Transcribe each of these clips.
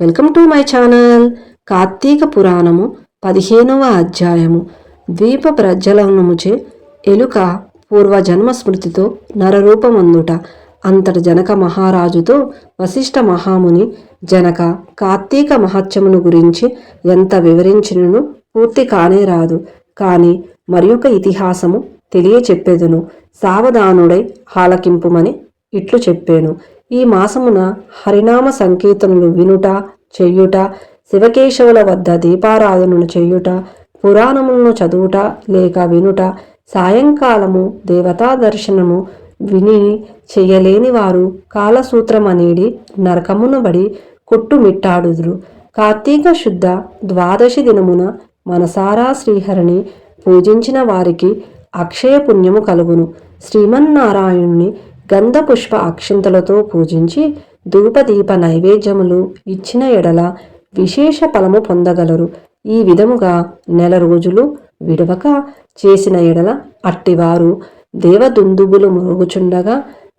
Welcome to my channel. Karthika పురాణము పదిహేనవ అధ్యాయము. ద్వీప ప్రజ్వలనముచే ఎలుక పూర్వజన్మ స్మృతితో నరరూపమందుట. అంతటి జనక మహారాజుతో వశిష్ఠ మహాముని జనక కార్తీక మహత్యమును గురించి ఎంత వివరించినను పూర్తి కానే రాదు. కానీ మరియొక ఇతిహాసము తెలియచెప్పెదును. సావధానుడై ఆలకింపుమని ఇట్లు చెప్పాను. ఈ మాసమున హరినామ సంకీర్తనలు వినుట చెయ్యుట శివకేశవుల వద్ద దీపారాధనను చెయ్యుట పురాణములను చదువుట లేక వినుట సాయంకాలము దేవతా దర్శనము విని చెయ్యలేని వారు కాలసూత్రమనేడి నరకమునబడి కొట్టుమిట్టాడుదురు. కార్తీక శుద్ధ ద్వాదశి దినమున మనసారా శ్రీహరిని పూజించిన వారికి అక్షయ పుణ్యము కలుగును. శ్రీమన్నారాయణుని గంధ పుష్ప అక్షింతలతో పూజించి ధూపదీప నైవేద్యములు ఇచ్చిన ఎడల విశేష ఫలము పొందగలరు. ఈ విధముగా నెల రోజులు విడవక చేసిన ఎడల అట్టివారు దేవదుందుబులు మురుగుచుండగా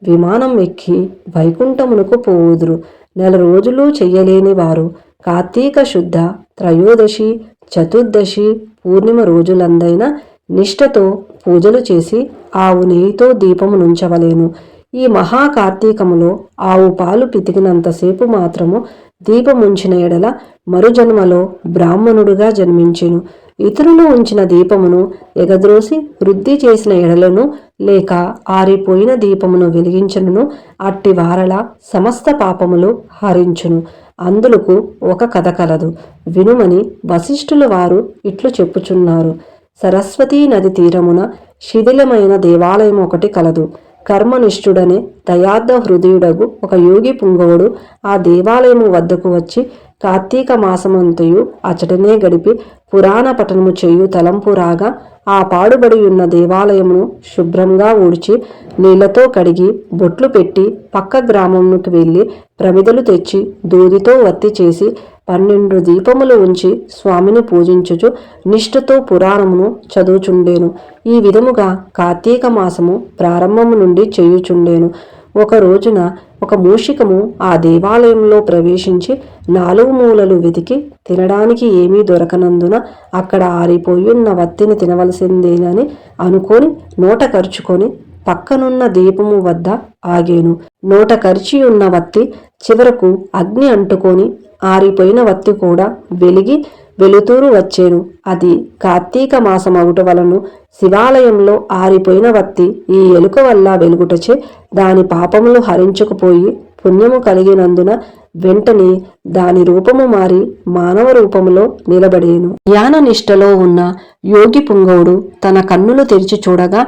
విమానం ఎక్కి వైకుంఠమునకు పోవుదురు. నెల రోజులు చెయ్యలేని వారు కార్తీక శుద్ధ త్రయోదశి చతుర్దశి పూర్ణిమ రోజులందైన నిష్ఠతో పూజలు చేసి ఆవు నెయ్యితో దీపము నుంచవలేను. ఈ మహాకార్తీకములో ఆవు పాలు పితికినంతసేపు మాత్రము దీపముంచిన ఎడల మరుజన్మలో బ్రాహ్మణుడుగా జన్మించెను. ఇతరులు ఉంచిన దీపమును ఎగద్రోసి వృద్ధి చేసిన ఎడలను లేక ఆరిపోయిన దీపమును వెలిగించనును అట్టి వారల సమస్త పాపములు హరించును. అందులకు ఒక కథ కలదు. వినుమని వశిష్ఠుల వారు ఇట్లు చెప్పుచున్నారు. సరస్వతీ నది తీరమున శిథిలమైన దేవాలయం ఒకటి కలదు. కర్మనిష్ఠుడనే దయార్థ హృదయుడగు ఒక యోగి పుంగవుడు ఆ దేవాలయము వద్దకు వచ్చి కార్తీక మాసమంతయు అచటనే గడిపి పురాణ పఠనము చేయు తలంపు రాగా ఆ పాడుబడి ఉన్న దేవాలయమును శుభ్రంగా ఊడ్చి నీళ్ళతో కడిగి బొట్లు పెట్టి పక్క గ్రామంకు వెళ్ళి ప్రమిదలు తెచ్చి దూదితో వత్తి చేసి పన్నెండు దీపములు ఉంచి స్వామిని పూజించుచు నిష్ఠతో పురాణమును చదువుచుండేను. ఈ విధముగా కార్తీక మాసము ప్రారంభము నుండి చేయుచుండేను. ఒక రోజున ఒక మూషికము ఆ దేవాలయంలో ప్రవేశించి నాలుగు మూలలు వెతికి తినడానికి ఏమీ దొరకనందున అక్కడ ఆరిపోయున్న వత్తిని తినవలసిందేనని అనుకొని నోట ఖర్చుకొని పక్కనున్న దీపము వద్ద ఆగేను. నోట కరిచి ఉన్న వత్తి చివరకు అగ్ని అంటుకొని ఆరిపోయిన వత్తి కూడా వెలిగి వెలుతూరు వచ్చేను. అది కార్తీక మాసమగుట వలను శివాలయంలో ఆరిపోయిన వత్తి ఈ ఎలుక వల్ల వెలుగుటచే దాని పాపములు హరించుకుపోయి పుణ్యము కలిగినందున వెంటనే దాని రూపము మారి మానవ రూపములో నిలబడేను. ధ్యాన నిష్టలో ఉన్న యోగి పుంగవుడు తన కన్నులు తెరిచి చూడగా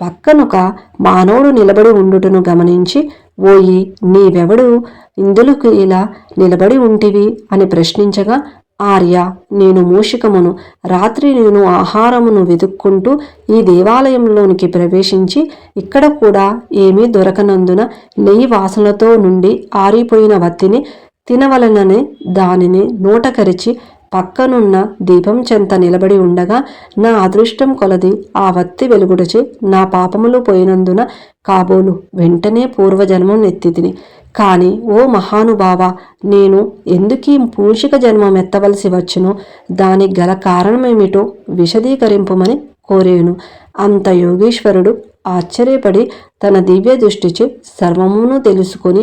పక్కనుక మానవుడు నిలబడి ఉండుటను గమనించి ఓయి నీవెవడు? ఇందులకు ఇలా నిలబడి ఉంటివి? అని ప్రశ్నించగా ఆర్య నేను మూషికమును. రాత్రి నేను ఆహారమును వెతుక్కుంటూ ఈ దేవాలయంలోనికి ప్రవేశించి ఇక్కడ కూడా ఏమీ దొరకనందున నెయ్యి వాసనతో నుండి ఆరిపోయిన వత్తిని తినవలనని దానిని నోటకరిచి పక్కనున్న దీపం చెంత నిలబడి ఉండగా నా అదృష్టం కొలది ఆ వత్తి వెలుగుడచి నా పాపములు పోయినందున కాబోలు వెంటనే పూర్వజన్మం నెత్తితిని కాని ఓ మహానుభావ నేను ఎందుకీ పూషిక జన్మం ఎత్తవలసి వచ్చునో? దానికి గల కారణమేమిటో విశదీకరింపమని కోరేను. అంత యోగేశ్వరుడు ఆశ్చర్యపడి తన దివ్య దృష్టిచే సర్వమును తెలుసుకొని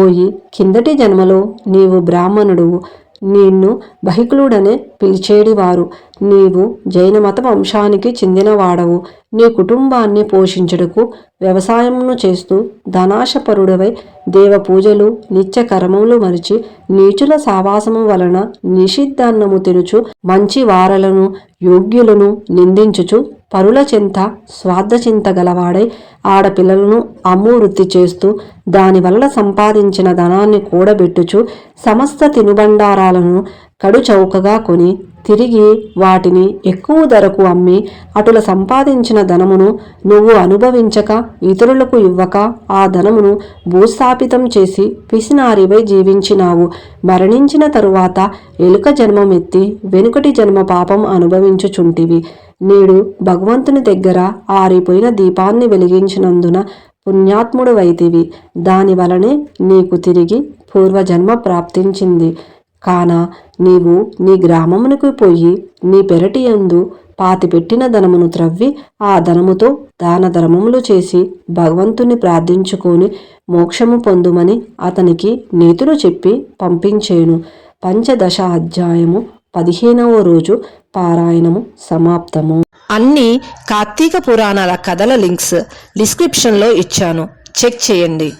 ఓయి కిందటి జన్మలో నీవు బ్రాహ్మణుడువు. నిన్ను బహికులుడనే పిలిచేడివారు. నీవు జైన మత వంశానికి చెందినవాడవు. నీ కుటుంబాన్ని పోషించుటకు వ్యవసాయమును చేస్తూ ధనాశపరుడవై దేవ పూజలు నిత్య కర్మములు మరిచి నీచుల సావాసము వలన నిషిద్ధాన్నము తినుచు మంచి వారలను యోగ్యులను నిందించుచు పరుల చింత స్వార్థ చింత గలవాడై ఆడపిల్లలను అమ్ము వృత్తి చేస్తూ దానివల్ల సంపాదించిన ధనాన్ని కూడబెట్టుచు సమస్త తినుబండారాలను కడు చౌకగా కొని తిరిగి వాటిని ఎక్కువ ధరకు అమ్మి అటుల సంపాదించిన ధనమును నువ్వు అనుభవించక ఇతరులకు ఇవ్వక ఆ ధనమును భూస్థాపితం చేసి పిసినారివై జీవించినావు. మరణించిన తరువాత ఎలుక జన్మమెత్తి వెనుకటి జన్మ పాపం అనుభవించుచుంటివి. నేడు భగవంతుని దగ్గర ఆరిపోయిన దీపాన్ని వెలిగించినందున పుణ్యాత్ముడు వైతివి దాని వలనే నీకు తిరిగి పూర్వజన్మ ప్రాప్తించింది. కాన నీవు నీ గ్రామమునకు పోయి నీ పెరటి యందు పాతిపెట్టిన ధనమును త్రవ్వి ఆ ధనముతో దాన ధర్మములు చేసి భగవంతుని ప్రార్థించుకొని మోక్షము పొందుమని అతనికి నీతులు చెప్పి పంపించేను. పంచదశ అధ్యాయము పదిహేనవ రోజు పారాయణము సమాప్తము. అన్ని కార్తీక పురాణాల కథల లింక్స్ డిస్క్రిప్షన్లో ఇచ్చాను. చెక్ చేయండి.